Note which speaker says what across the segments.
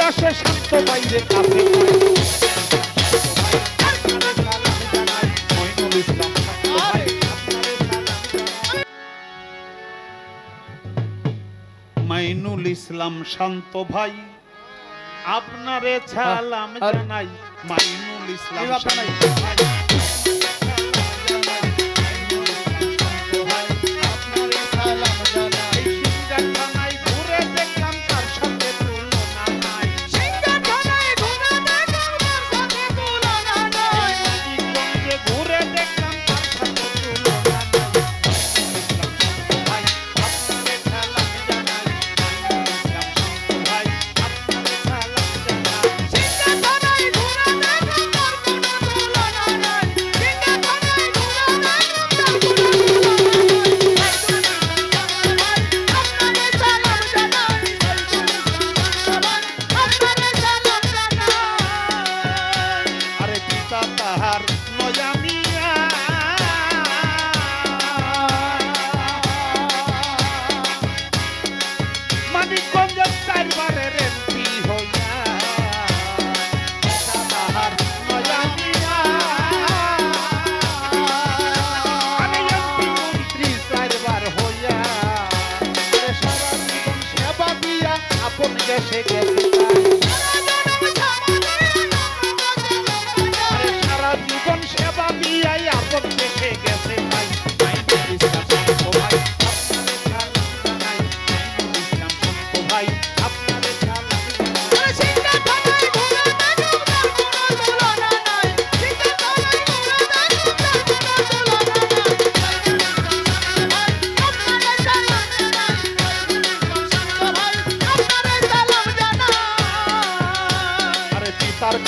Speaker 1: আসে শান্ত বাইরে কাছে। মাইনুল ইসলাম শান্ত ভাই আপনারে ছালাম জানাই মাইনুল ইসলাম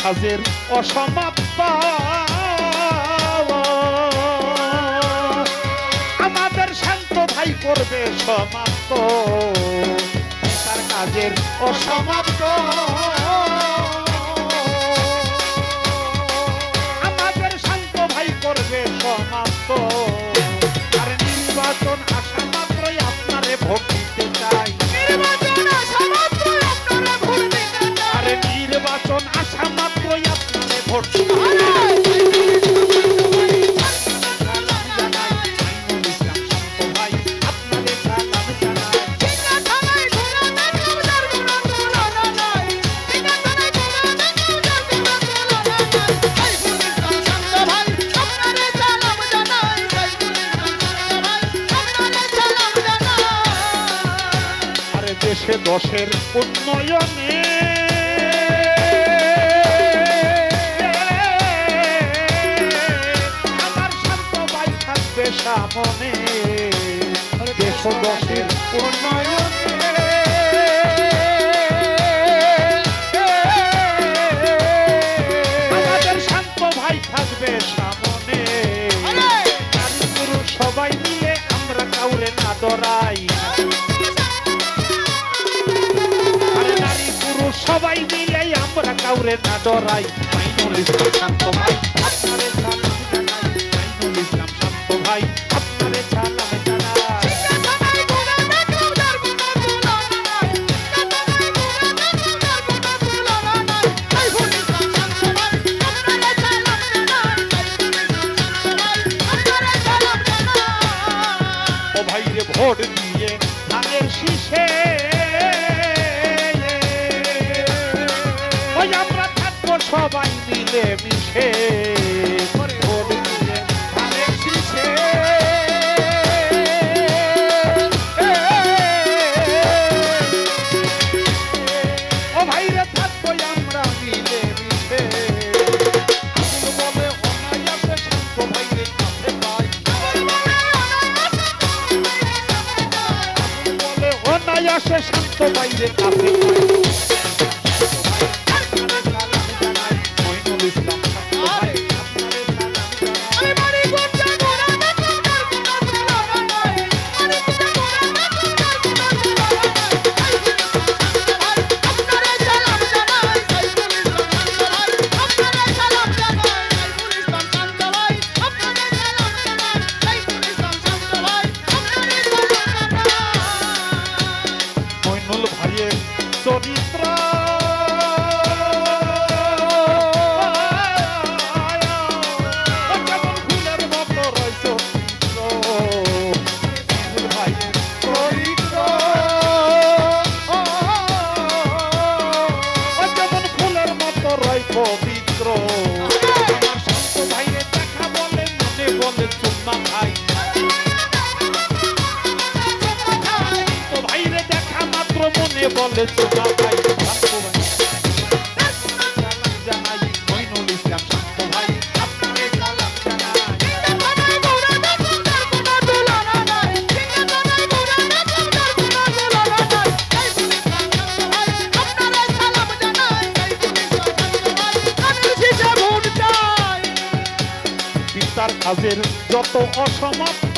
Speaker 1: কাজের অসমাপ্ত আমাদের শান্ত ভাই করবে সমাপ্ত। তার কাজের অসমাপ্ত। দেশে দশের উন্নয়নে। আমার শান্ত ভাই থাকবে সামনে। দেশ দশের উন্নয়নে রে না ডরাই মাইনুল ইসলাম শান্ত ভাই বলে তোরা ভাই ভাগ্য ভাই তার কাজের যত অসমাপ্ত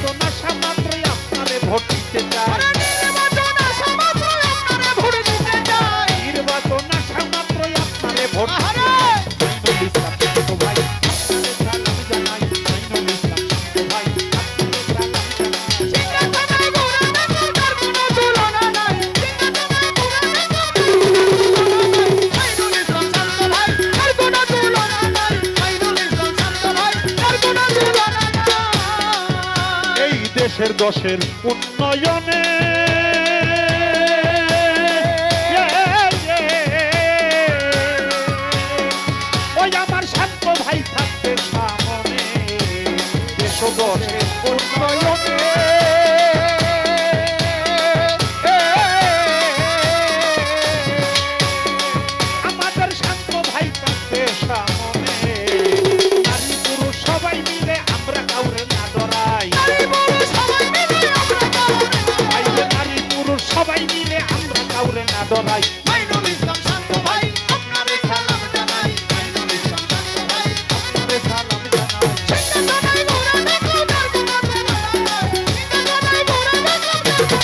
Speaker 1: দেশের দশের উন্নয়নে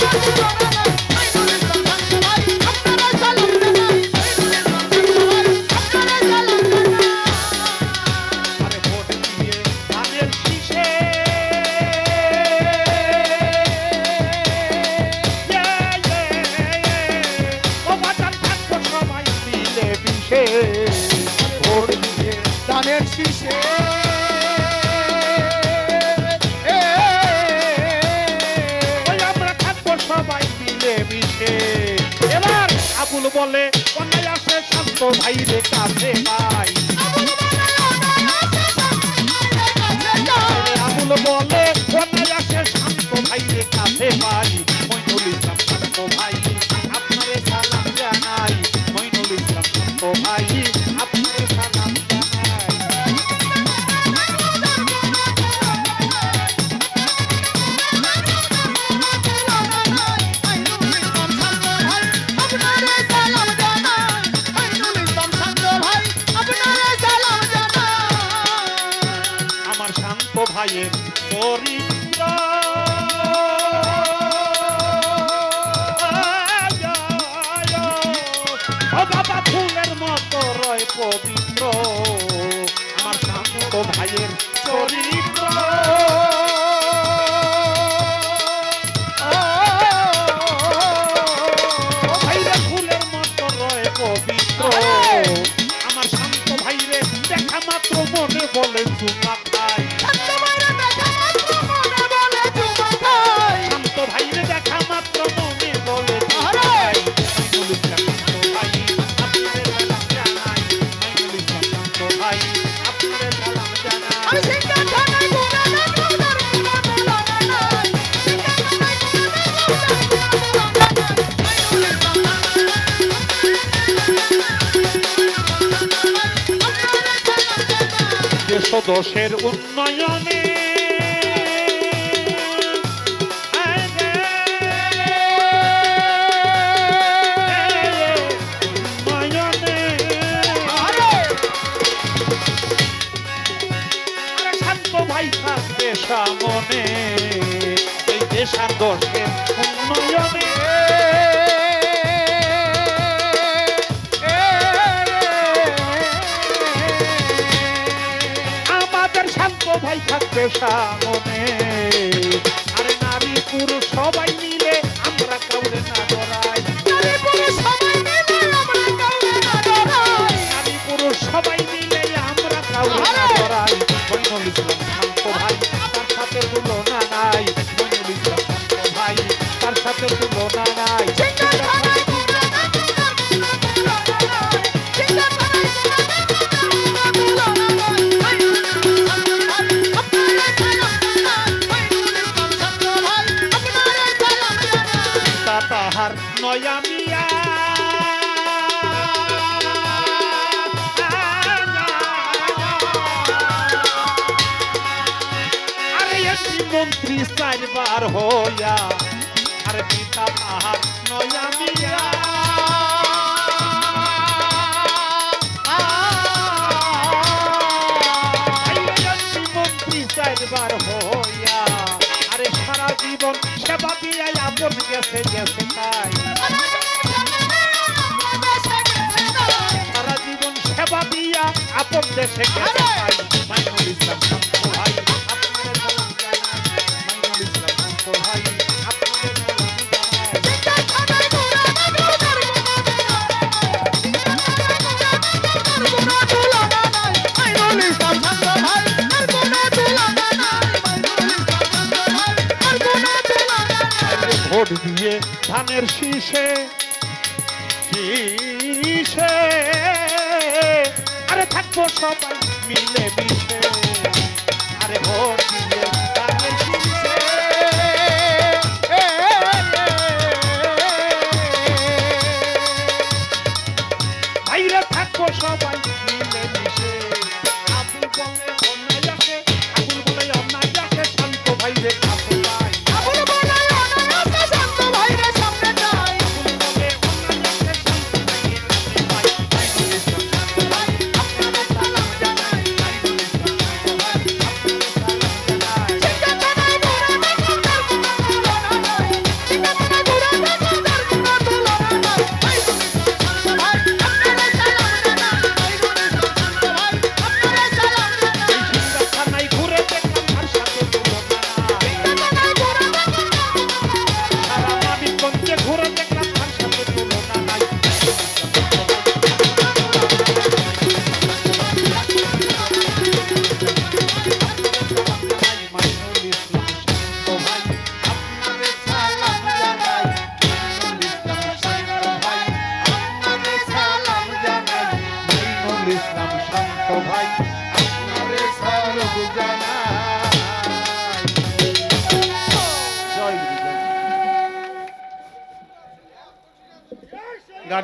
Speaker 1: Thank you. বলে অনায়াসে শান্ত ভাইরে কাছে পাই আমুল বলে অনায়াসে শান্ত ভাইরে কাছে পাই ভাই, আপনারে সালাম জানাই মইনুল শান্ত ভাই পবিত্র। আমার শান্ত ভাইয়ের শরীর দোষের উন্নয়নে। ভাই থাকবে সামনে। এই দেশার দশের সামনে। আরে নারী পুরুষ মন্ত্রী চারবার হইয়া, আর পিতা তাহার নয়া মিয়া মন্ত্রী চারবার হইয়া, আরে সারা জীবন সেবা দিয়া আপন গেছে গেছে তাই। সারা জীবন সেবা দিয়া আপন দেশে গেছে ভোট দিয়ে ধানের শীষে শীষে। আরে থাকব সবাই মিলে মিশে আরে ভোট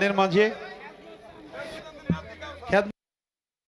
Speaker 1: তাদের মাঝে